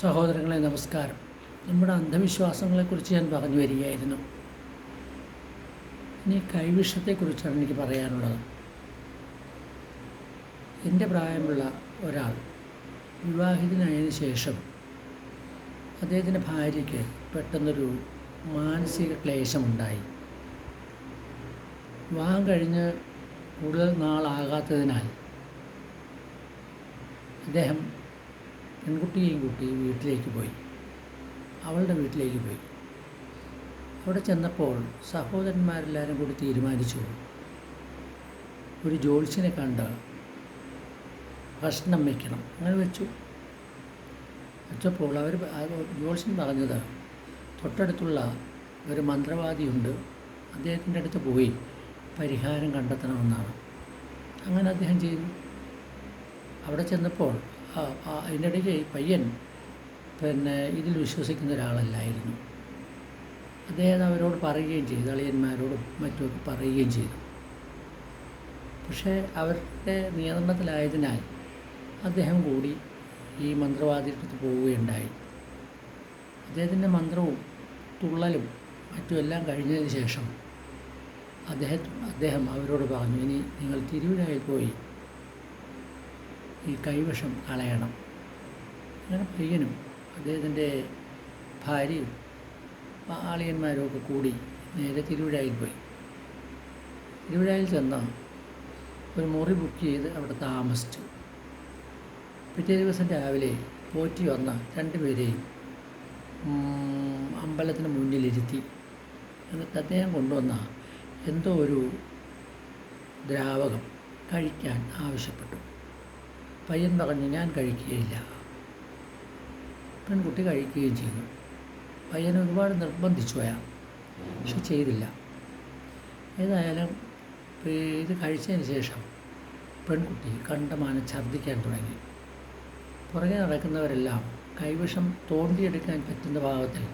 സഹോദരങ്ങളെ നമസ്കാരം. നമ്മുടെ അന്ധവിശ്വാസങ്ങളെക്കുറിച്ച് ഞാൻ പറഞ്ഞു വരികയായിരുന്നു. ഇനി കൈവിഷത്തെക്കുറിച്ചാണ് എനിക്ക് പറയാനുള്ളത്. എന്റെ പ്രായമുള്ള ഒരാൾ വിവാഹിതനായതിനു ശേഷം അദ്ദേഹത്തിന്റെ ഭാര്യയ്ക്ക് പെട്ടെന്നൊരു മാനസിക ക്ലേശമുണ്ടായി. വിവാഹം കഴിഞ്ഞ് കൂടുതൽ നാളാകാത്തതിനാൽ അദ്ദേഹം പെൺകുട്ടിയെയും കുട്ടി വീട്ടിലേക്ക് പോയി. അവളുടെ വീട്ടിലേക്ക് പോയി. അവിടെ ചെന്നപ്പോൾ സഹോദരന്മാരെല്ലാവരും കൂടി തീരുമാനിച്ചു. ഒരു ജോത്സ്യനെ കണ്ട് ഭക്ഷണം വയ്ക്കണം. അങ്ങനെ വെച്ചു. വെച്ചപ്പോൾ അവർ ജോത്സ്യൻ പറഞ്ഞത് തൊട്ടടുത്തുള്ള ഒരു മന്ത്രവാദിയുണ്ട്. അദ്ദേഹത്തിന്റെ അടുത്ത് പോയി പരിഹാരം കണ്ടെത്തണമെന്നാണ്. അങ്ങനെ അദ്ദേഹം ചെയ്തു. അവിടെ ചെന്നപ്പോൾ അതിനിടയ്ക്ക് പയ്യൻ പിന്നെ ഇതിൽ വിശ്വസിക്കുന്ന ഒരാളല്ലായിരുന്നു. അദ്ദേഹം അവരോട് പറയുകയും ചെയ്തു അളിയന്മാരോടും മറ്റുമൊക്കെ പറയുകയും ചെയ്തു. പക്ഷേ അവരുടെ നിയന്ത്രണത്തിലായതിനാൽ അദ്ദേഹം കൂടി ഈ മന്ത്രവാദിയുടെ അടുത്ത് പോവുകയുണ്ടായി. അദ്ദേഹത്തിന്റെ മന്ത്രവും തുള്ളലും മറ്റുമെല്ലാം കഴിഞ്ഞതിന് ശേഷം അദ്ദേഹം അദ്ദേഹം അവരോട് പറഞ്ഞു ഇനി നിങ്ങൾ തിരുവിഴായിൽ പോയി ഈ കൈവശം കളയണം അങ്ങനെ പയ്യനും അദ്ദേഹത്തിന്റെ ഭാര്യയും ആളിയന്മാരും ഒക്കെ കൂടി നേരെ തിരുവിഴായിൽ പോയി തിരുവിഴായിൽ ചെന്ന് ഒരു മുറി ബുക്ക് ചെയ്ത് അവിടെ താമസിച്ചു. പിറ്റേ ദിവസം രാവിലെ പോറ്റി വന്ന രണ്ടുപേരെയും അമ്പലത്തിന് മുന്നിലിരുത്തി. എന്നിട്ട് അദ്ദേഹം കൊണ്ടുവന്ന എന്തോ ഒരു ദ്രാവകം കഴിക്കാൻ ആവശ്യപ്പെട്ടു. പയ്യൻ പറഞ്ഞു ഞാൻ കഴിക്കുകയില്ല. പെൺകുട്ടി കഴിക്കുകയും ചെയ്തു. പയ്യൻ ഒരുപാട് നിർബന്ധിച്ചു പോയാൽ പക്ഷെ ചെയ്തില്ല. ഏതായാലും ഇത് കഴിച്ചതിന് ശേഷം പെൺകുട്ടി കണ്ടമാനം ഛർദ്ദിക്കാൻ തുടങ്ങി. പുറകെ നടക്കുന്നവരെല്ലാം കൈവശം തോണ്ടിയെടുക്കാൻ പറ്റുന്ന ഭാഗത്തിൽ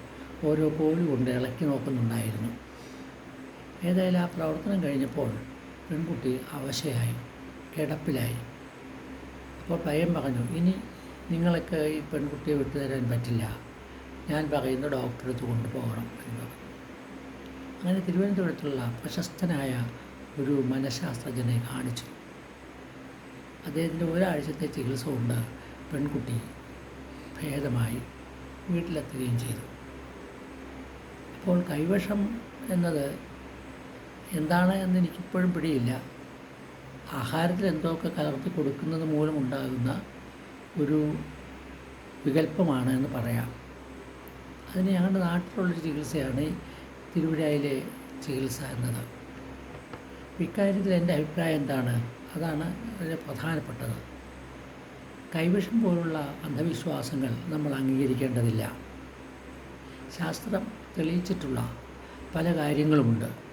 ഓരോ കോഴി കൊണ്ട് ഇളക്കി നോക്കുന്നുണ്ടായിരുന്നു. ഏതായാലും ആ പ്രവർത്തനം കഴിഞ്ഞപ്പോൾ പെൺകുട്ടി അവശയായി കിടപ്പിലായി. അപ്പോൾ പയ്യൻ പറഞ്ഞു ഇനി നിങ്ങളൊക്കെ ഈ പെൺകുട്ടിയെ വിട്ടുതരാൻ പറ്റില്ല. ഞാൻ പറയുന്ന ഡോക്ടറെടുത്ത് കൊണ്ടുപോകണം. എന്ന് പറഞ്ഞു. അങ്ങനെ തിരുവനന്തപുരത്തുള്ള പ്രശസ്തനായ ഒരു മനഃശാസ്ത്രജ്ഞനെ കാണിച്ചു. അദ്ദേഹത്തിന്റെ ഒരാഴ്ചത്തെ ചികിത്സ കൊണ്ട് പെൺകുട്ടി ഭേദമായി വീട്ടിലെത്തുകയും ചെയ്തു. അപ്പോൾ കൈവശം എന്നത് എന്താണ് എന്ന് എനിക്കിപ്പോഴും പിടിയില്ല. ആഹാരത്തിൽ എന്തൊക്കെ കലർത്തി കൊടുക്കുന്നത് മൂലം ഉണ്ടാകുന്ന ഒരു വികല്പമാണ് എന്ന് പറയാം. അതിന് ഞങ്ങളുടെ നാട്ടിലുള്ളൊരു ചികിത്സയാണ് തിരുവിഴായിലെ ചികിത്സ എന്നത്. ഇക്കാര്യത്തിൽ എന്റെ അഭിപ്രായം എന്താണ്? അതാണ് വളരെ പ്രധാനപ്പെട്ടത്. കൈവിഷം പോലുള്ള അന്ധവിശ്വാസങ്ങൾ നമ്മൾ അംഗീകരിക്കേണ്ടതില്ല. ശാസ്ത്രം തെളിയിച്ചിട്ടുള്ള പല കാര്യങ്ങളുമുണ്ട്.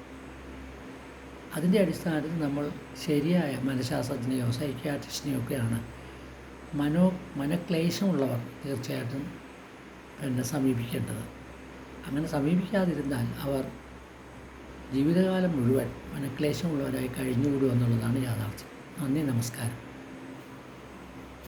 അതിന്റെ അടിസ്ഥാനത്തിൽ നമ്മൾ ശരിയായ മനഃശാസ്ത്രജ്ഞനെയോ സൈക്യാട്രിസ്റ്റിനെയോ ഒക്കെയാണ് മനോ മനക്ലേശമുള്ളവർ തീർച്ചയായിട്ടും പിന്നെ സമീപിക്കേണ്ടത്. അങ്ങനെ സമീപിക്കാതിരുന്നാൽ അവർ ജീവിതകാലം മുഴുവൻ മനക്ലേശമുള്ളവരായി കഴിഞ്ഞുകൂടുമെന്നുള്ളതാണ് യാഥാർത്ഥ്യം. നന്ദി നമസ്കാരം.